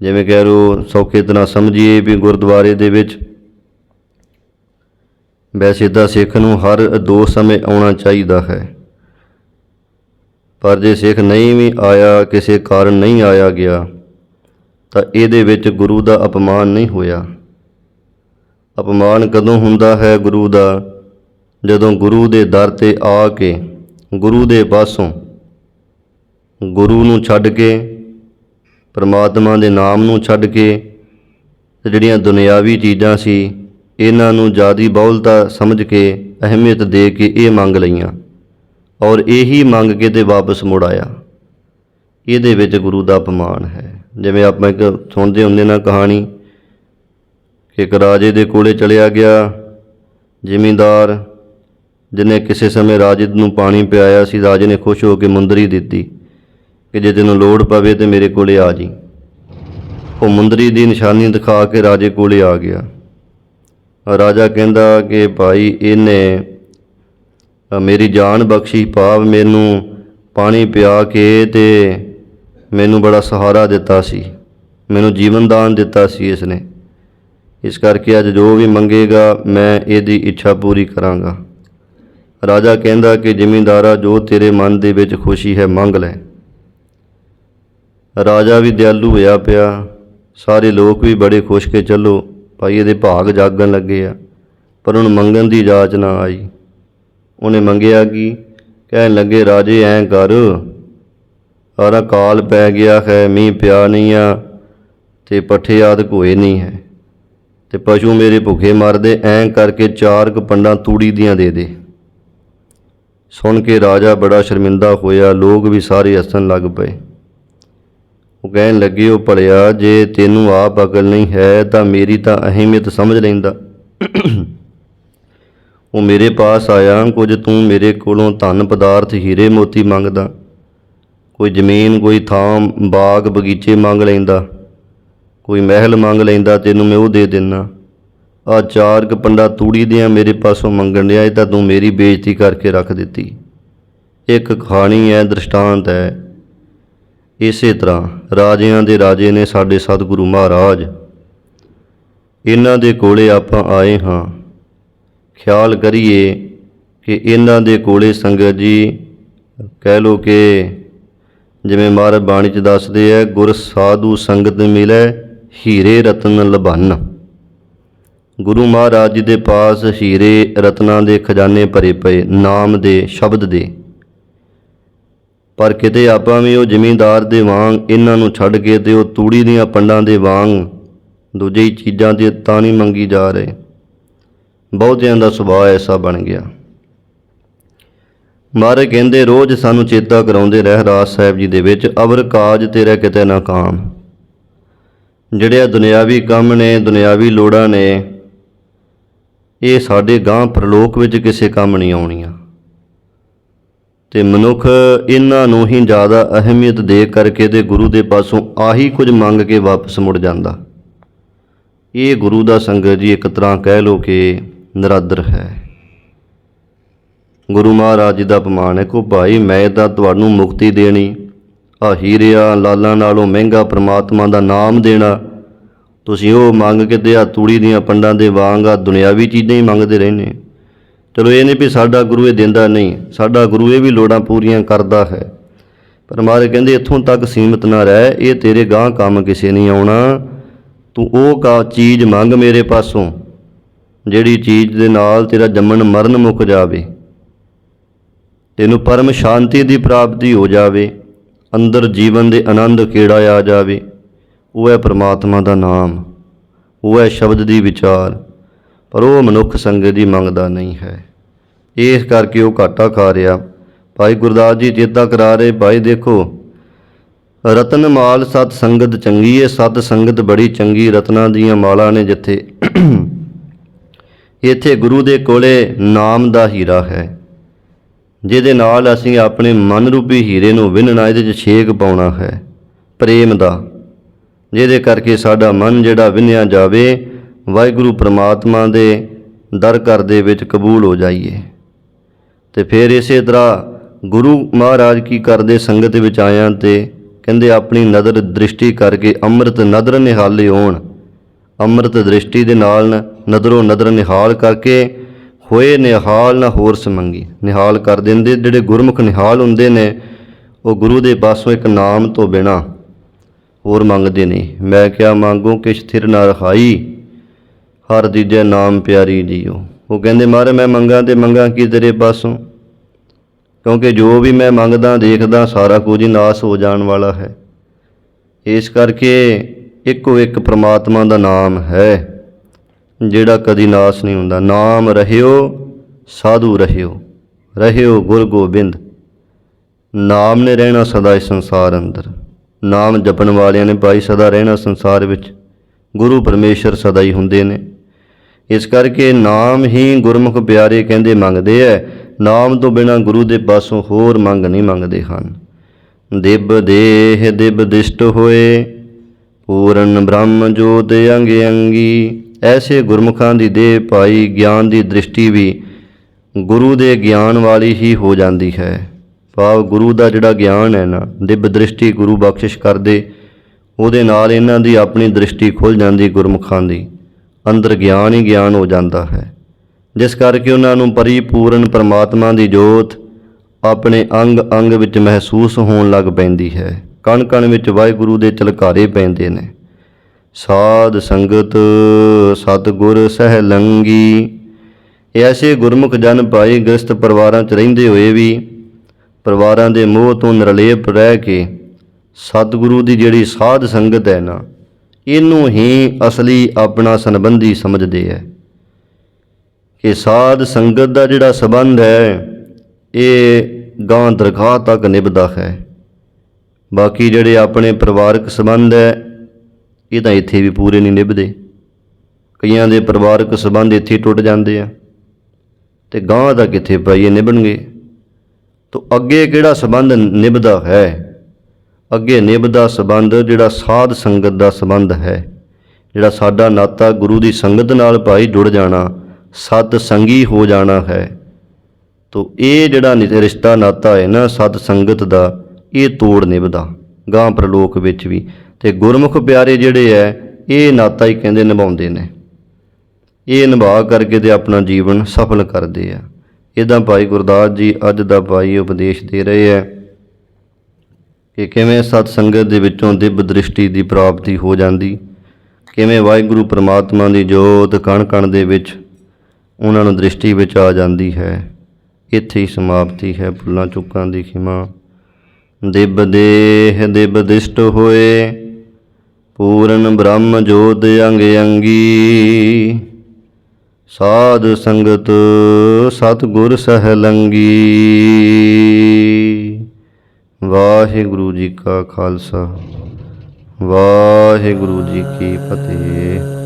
ਜਿਵੇਂ ਕਹਿ ਲਓ, ਸੌਖੇ ਤਰ੍ਹਾਂ ਸਮਝੀਏ ਵੀ ਗੁਰਦੁਆਰੇ ਦੇ ਵਿੱਚ ਵੈਸੇ ਤਾਂ ਸਿੱਖ ਨੂੰ ਹਰ ਦੋ ਸਮੇਂ ਆਉਣਾ ਚਾਹੀਦਾ ਹੈ। ਪਰ ਜੇ ਸਿੱਖ ਨਹੀਂ ਵੀ ਆਇਆ, ਕਿਸੇ ਕਾਰਨ ਨਹੀਂ ਆਇਆ ਗਿਆ ਤਾਂ ਇਹਦੇ ਵਿੱਚ ਗੁਰੂ ਦਾ ਅਪਮਾਨ ਨਹੀਂ ਹੋਇਆ। ਅਪਮਾਨ ਕਦੋਂ ਹੁੰਦਾ ਹੈ ਗੁਰੂ ਦਾ? ਜਦੋਂ ਗੁਰੂ ਦੇ ਦਰ ਤੇ ਆ ਕੇ ਗੁਰੂ ਦੇ ਪਾਸੋਂ ਗੁਰੂ ਨੂੰ ਛੱਡ ਕੇ, ਪਰਮਾਤਮਾ ਦੇ ਨਾਮ ਨੂੰ ਛੱਡ ਕੇ ਜਿਹੜੀਆਂ ਦੁਨਿਆਵੀ ਚੀਜ਼ਾਂ ਸੀ, ਇਹਨਾਂ ਨੂੰ ਜਿਆਦੀ ਬਹੁਲਤਾ ਸਮਝ ਕੇ, ਅਹਿਮੀਅਤ ਦੇ ਕੇ ਇਹ ਮੰਗ ਲਈਆਂ ਔਰ ਇਹੀ ਮੰਗ ਕੇ ਤੇ ਵਾਪਸ ਮੁੜ ਆਇਆ। ਇਹਦੇ ਵਿੱਚ ਗੁਰੂ ਦਾ ਅਪਮਾਨ ਹੈ। ਜਿਵੇਂ ਆਪਾਂ ਇੱਕ ਸੁਣਦੇ ਹੁੰਦੇ ਨਾ ਕਹਾਣੀ ਕਿ ਇੱਕ ਰਾਜੇ ਦੇ ਕੋਲੇ ਚਲਿਆ ਗਿਆ ਜ਼ਿਮੀਂਦਾਰ, ਜਿਹਨੇ ਕਿਸੇ ਸਮੇਂ ਰਾਜੇ ਨੂੰ ਪਾਣੀ ਪਿਆਇਆ ਸੀ, ਰਾਜੇ ਨੇ ਖੁਸ਼ ਹੋ ਕੇ ਮੁੰਦਰੀ ਦਿੱਤੀ ਕਿ ਜੇ ਤੈਨੂੰ ਲੋੜ ਪਵੇ ਤੇ ਮੇਰੇ ਕੋਲੇ ਆ ਜੀ। ਉਹ ਮੁੰਦਰੀ ਦੀ ਨਿਸ਼ਾਨੀ ਦਿਖਾ ਕੇ ਰਾਜੇ ਕੋਲੇ ਆ ਗਿਆ। ਰਾਜਾ ਕਹਿੰਦਾ ਕਿ ਭਾਈ, ਇਹਨੇ ਮੇਰੀ ਜਾਨ ਬਖਸ਼ੀ, ਭਾਵ ਮੈਨੂੰ ਪਾਣੀ ਪਿਆ ਕੇ ਤੇ ਮੈਨੂੰ ਬੜਾ ਸਹਾਰਾ ਦਿੱਤਾ ਸੀ। ਮੈਨੂੰ ਜੀਵਨ ਦਾਨ ਦਿੱਤਾ ਸੀ ਇਸ ਨੇ ਇਸ ਕਰਕੇ ਅੱਜ ਜੋ ਵੀ ਮੰਗੇਗਾ, ਮੈਂ ਇਹਦੀ ਇੱਛਾ ਪੂਰੀ ਕਰਾਂਗਾ। ਰਾਜਾ ਕਹਿੰਦਾ ਕਿ, ਜ਼ਿਮੀਂਦਾਰਾ, ਜੋ ਤੇਰੇ ਮਨ ਦੇ ਵਿੱਚ ਖੁਸ਼ੀ ਹੈ, ਮੰਗ ਲੈ। ਰਾਜਾ ਵੀ ਦਿਆਲੂ ਹੋਇਆ ਪਿਆ। ਸਾਰੇ ਲੋਕ ਵੀ ਬੜੇ ਖੁਸ਼ ਕੇ, ਚੱਲੋ, ਭਾਈ ਇਹਦੇ ਭਾਗ ਜਾਗਣ ਲੱਗੇ ਆ। ਪਰ ਉਹਨੂੰ ਮੰਗਣ ਦੀ ਜਾਚ ਨਾ ਆਈ। ਉਹਨੇ ਮੰਗਿਆ ਕਿ, ਕਹਿਣ ਲੱਗੇ, ਰਾਜੇ, ਐਂ ਕਰ ਸਾਰਾ ਕਾਲ ਪੈ ਗਿਆ ਹੈ, ਮੀਂਹ ਪਿਆ ਨਹੀਂ ਆ, ਤੇ ਪੱਠੇ ਆਦਿਕ ਹੋਏ ਨਹੀਂ ਹੈ। ਤੇ ਪਸ਼ੂ ਮੇਰੇ ਭੁੱਖੇ ਮਰਦੇ, ਐਂ ਕਰਕੇ ਚਾਰ ਕੁ ਪੰਡਾਂ ਤੂੜੀ ਦੀਆਂ ਦੇ ਦੇ। ਸੁਣ ਕੇ ਰਾਜਾ ਬੜਾ ਸ਼ਰਮਿੰਦਾ ਹੋਇਆ, ਲੋਕ ਵੀ ਸਾਰੇ ਹੱਸਣ ਲੱਗ ਪਏ। ਉਹ ਕਹਿਣ ਲੱਗੇ, ਉਹ ਭਲਿਆ, ਜੇ ਤੈਨੂੰ ਆਪ ਅਕਲ ਨਹੀਂ ਹੈ, ਤਾਂ ਮੇਰੀ ਤਾਂ ਅਹਿਮੀਅਤ ਸਮਝ ਲੈਂਦਾ। ਉਹ ਮੇਰੇ ਪਾਸ ਆਇਆ, ਕੁਝ ਤੂੰ ਮੇਰੇ ਕੋਲੋਂ ਧਨ ਪਦਾਰਥ ਹੀਰੇ ਮੋਤੀ ਮੰਗਦਾ। ਕੋਈ ਜ਼ਮੀਨ, ਕੋਈ ਥਾਂ, ਬਾਗ, ਬਗੀਚੇ ਮੰਗ ਲੈਂਦਾ। ਕੋਈ ਮਹਿਲ ਮੰਗ ਲੈਂਦਾ, ਤੈਨੂੰ ਮੈਂ ਉਹ ਦੇ ਦਿੰਨਾ। ਆ ਚਾਰ ਕ ਪੰਡਾ ਤੂੜੀ ਦਿਆਂ ਮੇਰੇ ਪਾਸੋਂ ਮੰਗਣ ਡਿਆ, ਇਹ ਤਾਂ ਤੂੰ ਮੇਰੀ ਬੇਇੱਜ਼ਤੀ ਕਰਕੇ ਰੱਖ ਦਿੱਤੀ। ਇੱਕ ਕਹਾਣੀ ਹੈ ਦ੍ਰਿਸ਼ਟਾਂਤ ਹੈ ਇਸੇ ਤਰ੍ਹਾਂ ਰਾਜਿਆਂ ਦੇ ਰਾਜੇ ਨੇ ਸਾਡੇ ਸਤਿਗੁਰੂ ਮਹਾਰਾਜ। ਇਹਨਾਂ ਦੇ ਕੋਲੇ ਆਪਾਂ ਆਏ ਹਾਂ। ਖਿਆਲ ਕਰੀਏ ਕਿ ਇਹਨਾਂ ਦੇ ਕੋਲੇ ਸੰਗਤ ਜੀ, ਕਹਿ ਲੋ ਕਿ ਜਿਵੇਂ ਮਹਾਰਾਜ ਬਾਣੀ ਚ ਦੱਸਦੇ ਆ, ਗੁਰ ਸਾਧੂ ਸੰਗਤ ਮਿਲੇ, ਹੀਰੇ ਰਤਨ ਲਭਨ। ਗੁਰੂ ਮਹਾਰਾਜ ਜੀ ਦੇ ਪਾਸ ਹੀਰੇ ਰਤਨਾਂ ਦੇ ਖਜ਼ਾਨੇ ਭਰੇ ਪਏ, ਨਾਮ ਦੇ, ਸ਼ਬਦ ਦੇ। ਪਰ ਕਿਤੇ ਆਪਾਂ ਵੀ ਉਹ ਜ਼ਿਮੀਂਦਾਰ ਦੇ ਵਾਂਗ ਇਹਨਾਂ ਨੂੰ ਛੱਡ ਕੇ ਤੇ ਉਹ ਤੂੜੀ ਦੀਆਂ ਪੰਡਾਂ ਦੇ ਵਾਂਗ ਦੂਜੀ ਚੀਜ਼ਾਂ ਦੀ ਤਾਂ ਨਹੀਂ ਮੰਗੀ ਜਾ ਰਹੇ। ਬਹੁਤਿਆਂ ਦਾ ਸੁਭਾਅ ਐਸਾ ਬਣ ਗਿਆ। ਮਾਰੇ ਕਹਿੰਦੇ, ਰੋਜ਼ ਸਾਨੂੰ ਚੇਤਾ ਕਰਾਉਂਦੇ ਰਹਿ ਰਾਜ ਸਾਹਿਬ ਜੀ ਦੇ ਵਿੱਚ, ਅਵਰ ਕਾਜ ਤੇਰਾ ਕਿਤੇ ਨਾ ਕਾਮ। ਜਿਹੜੇ ਆ ਦੁਨਿਆਵੀ ਕੰਮ ਨੇ, ਦੁਨਿਆਵੀ ਲੋੜਾਂ ਨੇ, ਇਹ ਸਾਡੇ ਗਾਂ ਪ੍ਰਲੋਕ ਵਿੱਚ ਕਿਸੇ ਕੰਮ ਨਹੀਂ ਆਉਣੀਆਂ। ਤੇ ਮਨੁੱਖ ਇਹਨਾਂ ਨੂੰ ਹੀ ਜ਼ਿਆਦਾ ਅਹਿਮੀਅਤ ਦੇ ਕਰਕੇ ਤੇ ਗੁਰੂ ਦੇ ਪਾਸੋਂ ਆਹੀ ਕੁਝ ਮੰਗ ਕੇ ਵਾਪਸ ਮੁੜ ਜਾਂਦਾ। ਇਹ ਗੁਰੂ ਦਾ ਸੰਗਤ ਜੀ ਇੱਕ ਤਰ੍ਹਾਂ ਕਹਿ ਲੋ ਕਿ ਨਰਾਦਰ ਹੈ। ਗੁਰੂ ਮਹਾਰਾਜ ਜੀ ਦਾ ਅਪਮਾਨ ਹੈ। ਕੋ ਭਾਈ, ਮੈਂ ਤਾਂ ਤੁਹਾਨੂੰ ਮੁਕਤੀ ਦੇਣੀ। ਆ ਹੀਰਿਆਂ ਲਾਲਾਂ ਨਾਲੋਂ ਮਹਿੰਗਾ ਪ੍ਰਮਾਤਮਾ ਦਾ ਨਾਮ ਦੇਣਾ। ਤੁਸੀਂ ਉਹ ਮੰਗ ਕੇ ਤੇ ਆ ਤੂੜੀ ਦੀਆਂ ਪੰਡਾਂ ਦੇ ਵਾਂਗ ਆ ਦੁਨਿਆਵੀ ਚੀਜ਼ਾਂ ਹੀ ਮੰਗਦੇ ਰਹਿੰਦੇ। ਚਲੋ ਇਹ ਨਹੀਂ ਵੀ ਸਾਡਾ ਗੁਰੂ ਇਹ ਦਿੰਦਾ ਨਹੀਂ। ਸਾਡਾ ਗੁਰੂ ਇਹ ਵੀ ਲੋੜਾਂ ਪੂਰੀਆਂ ਕਰਦਾ ਹੈ। ਪਰ ਮਾਰੇ ਕਹਿੰਦੇ, ਇੱਥੋਂ ਤੱਕ ਸੀਮਤ ਨਾ ਰਹਿ। ਇਹ ਤੇਰੇ ਗਾਂ ਕੰਮ ਕਿਸੇ ਨਹੀਂ ਆਉਣਾ। ਤੂੰ ਉਹ ਕਾ ਚੀਜ਼ ਮੰਗ ਮੇਰੇ ਪਾਸੋਂ, ਜਿਹੜੀ ਚੀਜ਼ ਦੇ ਨਾਲ ਤੇਰਾ ਜੰਮਣ ਮਰਨ ਮੁੱਕ ਜਾਵੇ। ਤੈਨੂੰ ਪਰਮ ਸ਼ਾਂਤੀ ਦੀ ਪ੍ਰਾਪਤੀ ਹੋ ਜਾਵੇ। ਅੰਦਰ ਜੀਵਨ ਦੇ ਆਨੰਦ ਕਿਹੜਾ ਆ ਜਾਵੇ? ਉਹ ਹੈ ਪ੍ਰਮਾਤਮਾ ਦਾ ਨਾਮ। ਉਹ ਹੈ ਸ਼ਬਦ ਦੀ ਵਿਚਾਰ। ਪਰ ਉਹ ਮਨੁੱਖ ਸੰਗਤ ਦੀ ਮੰਗਦਾ ਨਹੀਂ ਹੈ। ਇਸ ਕਰਕੇ ਉਹ ਘਾਟਾ ਖਾ ਰਿਹਾ। ਭਾਈ ਗੁਰਦਾਸ ਜੀ ਚੇਤਾ ਕਰਾ ਰਹੇ, ਭਾਈ ਦੇਖੋ, ਰਤਨ ਮਾਲ ਸਤ ਸੰਗਤ ਚੰਗੀ ਏ, ਸਤ ਸੰਗਤ ਬੜੀ ਚੰਗੀ ਰਤਨਾਂ ਦੀਆਂ ਮਾਲਾ ਨੇ ਜਿੱਥੇ। ਇੱਥੇ ਗੁਰੂ ਦੇ ਕੋਲੇ ਨਾਮ ਦਾ ਹੀਰਾ ਹੈ। ਜਿਹਦੇ ਨਾਲ ਅਸੀਂ ਆਪਣੇ ਮਨ ਰੂਪੀ ਹੀਰੇ ਨੂੰ ਵਿੰਨਣਾ ਇਹਦੇ 'ਚ ਛੇਕ ਪਾਉਣਾ ਹੈ। ਪ੍ਰੇਮ ਦਾ, ਜਿਹਦੇ ਕਰਕੇ ਸਾਡਾ ਮਨ ਜਿਹੜਾ ਵਿੰਨਿਆ ਜਾਵੇ, ਵਾਹਿਗੁਰੂ ਪ੍ਰਮਾਤਮਾ ਦੇ ਦਰ ਘਰ ਦੇ ਵਿੱਚ ਕਬੂਲ ਹੋ ਜਾਈਏ। ਤੇ ਫਿਰ ਇਸੇ ਤਰ੍ਹਾਂ ਗੁਰੂ ਮਹਾਰਾਜ ਕੀ ਕਰਦੇ ਸੰਗਤ ਵਿੱਚ ਆਇਆਂ ਤੇ ਕਹਿੰਦੇ, ਆਪਣੀ ਨਦਰ ਦ੍ਰਿਸ਼ਟੀ ਕਰਕੇ ਅੰਮ੍ਰਿਤ ਨਦਰ ਨਿਹਾਲੇ ਹੋਣ। ਅੰਮ੍ਰਿਤ ਦ੍ਰਿਸ਼ਟੀ ਦੇ ਨਾਲ ਨਦਰੋਂ ਨਦਰ ਨਿਹਾਲ ਕਰਕੇ ਹੋਏ ਨਿਹਾਲ ਨਾ ਹੋਰ ਸਮੰਗੀ। ਨਿਹਾਲ ਕਰ ਦਿੰਦੇ ਜਿਹੜੇ ਗੁਰਮੁਖ ਨਿਹਾਲ ਹੁੰਦੇ ਨੇ, ਉਹ ਗੁਰੂ ਦੇ ਪਾਸੋਂ ਇੱਕ ਨਾਮ ਤੋਂ ਬਿਨਾ ਹੋਰ ਮੰਗਦੇ ਨੇ। ਮੈਂ ਕਿਹਾ, ਮੰਗੋ ਕਿ ਸਥਿਰ ਨਾ ਰਖਾਈ ਹਰ ਦੀਜੇ ਨਾਮ ਪਿਆਰੀ ਜੀਓ। ਉਹ ਕਹਿੰਦੇ, ਮਾਰੇ, ਮੈਂ ਮੰਗਾ ਤੇ ਮੰਗਾ ਕੀ ਤੇਰੇ ਪਾਸੋਂ? ਕਿਉਂਕਿ ਜੋ ਵੀ ਮੈਂ ਮੰਗਦਾ, ਦੇਖਦਾ, ਸਾਰਾ ਕੁਝ ਹੀ ਨਾਸ ਹੋ ਜਾਣ ਵਾਲਾ ਹੈ। ਇਸ ਕਰਕੇ ਇੱਕੋ ਇੱਕ ਪ੍ਰਮਾਤਮਾ ਦਾ ਨਾਮ ਹੈ। ਜਿਹੜਾ ਕਦੀ ਨਾਸ ਨਹੀਂ ਹੁੰਦਾ। ਨਾਮ ਰਹਿਓ, ਸਾਧੂ ਰਹਿਓ। ਰਹਿਓ ਗੁਰ ਗੋਬਿੰਦ। ਨਾਮ ਨੇ ਰਹਿਣਾ ਸਦਾ ਇਸ ਸੰਸਾਰ ਅੰਦਰ। ਨਾਮ ਜਪਣ ਵਾਲਿਆਂ ਨੇ ਭਾਈ ਸਦਾ ਰਹਿਣਾ ਸੰਸਾਰ ਵਿੱਚ। ਗੁਰੂ ਪਰਮੇਸ਼ਰ ਸਦਾ ਹੀ ਹੁੰਦੇ ਨੇ। ਇਸ ਕਰਕੇ ਨਾਮ ਹੀ ਗੁਰਮੁਖ ਪਿਆਰੇ ਕਹਿੰਦੇ ਮੰਗਦੇ ਐ। ਨਾਮ ਤੋਂ ਬਿਨਾ ਗੁਰੂ ਦੇ ਪਾਸੋਂ ਹੋਰ ਮੰਗ ਨਹੀਂ ਮੰਗਦੇ ਹਨ। ਦਿਬ ਦੇਹ ਦਿਬ ਦਿਸ਼ਟ ਹੋਏ, ਪੂਰਨ ਬ੍ਰਹਮ ਜੋਤ ਅੰਗ ਅੰਗੀ। ਐਸੇ ਗੁਰਮੁਖਾਂ ਦੀ ਦੇਹ ਭਾਈ ਗਿਆਨ ਦੀ ਦ੍ਰਿਸ਼ਟੀ ਵੀ ਗੁਰੂ ਦੇ ਗਿਆਨ ਵਾਲੀ ਹੀ ਹੋ ਜਾਂਦੀ ਹੈ। ਭਾਵ ਗੁਰੂ ਦਾ ਜਿਹੜਾ ਗਿਆਨ ਹੈ ਨਾ, ਦਿਵ ਦ੍ਰਿਸ਼ਟੀ ਗੁਰੂ ਬਖਸ਼ਿਸ਼ ਕਰਦੇ, ਉਹਦੇ ਨਾਲ ਇਹਨਾਂ ਦੀ ਆਪਣੀ ਦ੍ਰਿਸ਼ਟੀ ਖੁੱਲ ਜਾਂਦੀ ਗੁਰਮੁਖਾਂ ਦੀ। ਅੰਦਰ ਗਿਆਨ ਹੀ ਗਿਆਨ ਹੋ ਜਾਂਦਾ ਹੈ। ਜਿਸ ਕਰਕੇ ਉਹਨਾਂ ਨੂੰ ਪਰਿਪੂਰਨ ਪਰਮਾਤਮਾ ਦੀ ਜੋਤ ਆਪਣੇ ਅੰਗ ਅੰਗ ਵਿੱਚ ਮਹਿਸੂਸ ਹੋਣ ਲੱਗ ਪੈਂਦੀ ਹੈ। ਕਣ ਕਣ ਵਿੱਚ ਵਾਹਿਗੁਰੂ ਦੇ ਚਲਕਾਰੇ ਪੈਂਦੇ ਨੇ। ਸਾਧ ਸੰਗਤ ਸਤਿਗੁਰ ਸਹਿ ਲੰਗੀ। ਐਸੇ ਗੁਰਮੁਖ ਜਨ ਭਾਈ ਗ੍ਰਸਤ ਪਰਿਵਾਰਾਂ 'ਚ ਰਹਿੰਦੇ ਹੋਏ ਵੀ ਪਰਿਵਾਰਾਂ ਦੇ ਮੋਹ ਤੋਂ ਨਿਰਲੇਪ ਰਹਿ ਕੇ ਸਤਿਗੁਰੂ ਦੀ ਜਿਹੜੀ ਸਾਧ ਸੰਗਤ ਹੈ ਨਾ, ਇਹਨੂੰ ਹੀ ਅਸਲੀ ਆਪਣਾ ਸੰਬੰਧੀ ਸਮਝਦੇ ਹੈ। ਕਿ ਸਾਧ ਸੰਗਤ ਦਾ ਜਿਹੜਾ ਸਬੰਧ ਹੈ, ਇਹ ਗਾਂ ਦਰਗਾਹ ਤੱਕ ਨਿਭਦਾ ਹੈ। ਬਾਕੀ ਜਿਹੜੇ ਆਪਣੇ ਪਰਿਵਾਰਕ ਸੰਬੰਧ ਹੈ ਇਹ ਤਾਂ ਇੱਥੇ ਵੀ ਪੂਰੇ ਨਹੀਂ ਨਿਭਦੇ। ਕਈਆਂ ਦੇ ਪਰਿਵਾਰਕ ਸੰਬੰਧ ਇੱਥੇ ਟੁੱਟ ਜਾਂਦੇ ਆ। ਤੇ ਗਾਂ ਦਾ ਕਿੱਥੇ ਪਾਈਏ ਨਿਭਣਗੇ। ਤੋ ਅੱਗੇ ਕਿਹੜਾ ਸੰਬੰਧ ਨਿਭਦਾ ਹੈ? ਅੱਗੇ ਨਿਭਦਾ ਸੰਬੰਧ ਜਿਹੜਾ ਸਾਧ ਸੰਗਤ ਦਾ ਸੰਬੰਧ ਹੈ। ਜਿਹੜਾ ਸਾਡਾ ਨਾਤਾ ਗੁਰੂ ਦੀ ਸੰਗਤ ਨਾਲ ਭਾਈ ਜੁੜ ਜਾਣਾ, ਸਤ ਸੰਗੀ ਹੋ ਜਾਣਾ ਹੈ। ਤੋ ਇਹ ਜਿਹੜਾ ਰਿਸ਼ਤਾ ਨਾਤਾ ਹੈ ਨਾ, ਸਤ ਸੰਗਤ ਦਾ, ਇਹ ਤੋੜ ਨਿਭਦਾ। ਗਾਂ ਪ੍ਰਲੋਕ ਵਿੱਚ ਵੀ ਤੇ ਗੁਰਮੁਖ ਪਿਆਰੇ ਜਿਹੜੇ ਐ, ਇਹ ਨਾਤਾ ਹੀ ਕਹਿੰਦੇ ਨਿਭਾਉਂਦੇ ਨੇ। ਇਹ ਨਿਭਾ ਕਰਕੇ ਤੇ ਆਪਣਾ ਜੀਵਨ ਸਫਲ ਕਰਦੇ ਆ। ਇਦਾਂ ਭਾਈ ਗੁਰਦਾਸ ਜੀ ਅੱਜ ਦਾ ਭਾਈ ਉਪਦੇਸ਼ ਦੇ ਰਹੇ ਐ ਕਿ ਕਿਵੇਂ ਸਤ ਸੰਗਤ ਦੇ ਵਿੱਚੋਂ ਦਿਵ ਦ੍ਰਿਸ਼ਟੀ ਦੀ ਪ੍ਰਾਪਤੀ ਹੋ ਜਾਂਦੀ, ਕਿਵੇਂ ਵਾਹਿਗੁਰੂ ਪ੍ਰਮਾਤਮਾ ਦੀ ਜੋਤ ਕਣ ਕਣ ਦੇ ਵਿੱਚ ਉਹਨਾਂ ਨੂੰ ਦ੍ਰਿਸ਼ਟੀ ਵਿੱਚ ਆ ਜਾਂਦੀ ਹੈ। ਇੱਥੇ ਹੀ ਸਮਾਪਤੀ ਹੈ ਭੁੱਲਾਂ ਚੁੱਕਾਂ ਦੀ ਖਿਮਾ। ਦਿਬ ਦੇਹ ਦਿਬ ਦਿਸ਼ਟ ਹੋਏ ਪੂਰਨ ਬ੍ਰਹਮ ਜੋਤ ਅੰਗ ਅੰਗੀ। ਸਾਧ ਸੰਗਤ ਸਤ ਗੁਰ ਸਹਿਲੰਗੀ। ਵਾਹਿਗੁਰੂ ਜੀ ਕਾ ਖਾਲਸਾ, ਵਾਹਿਗੁਰੂ ਜੀ ਕੀ ਫਤਿਹ।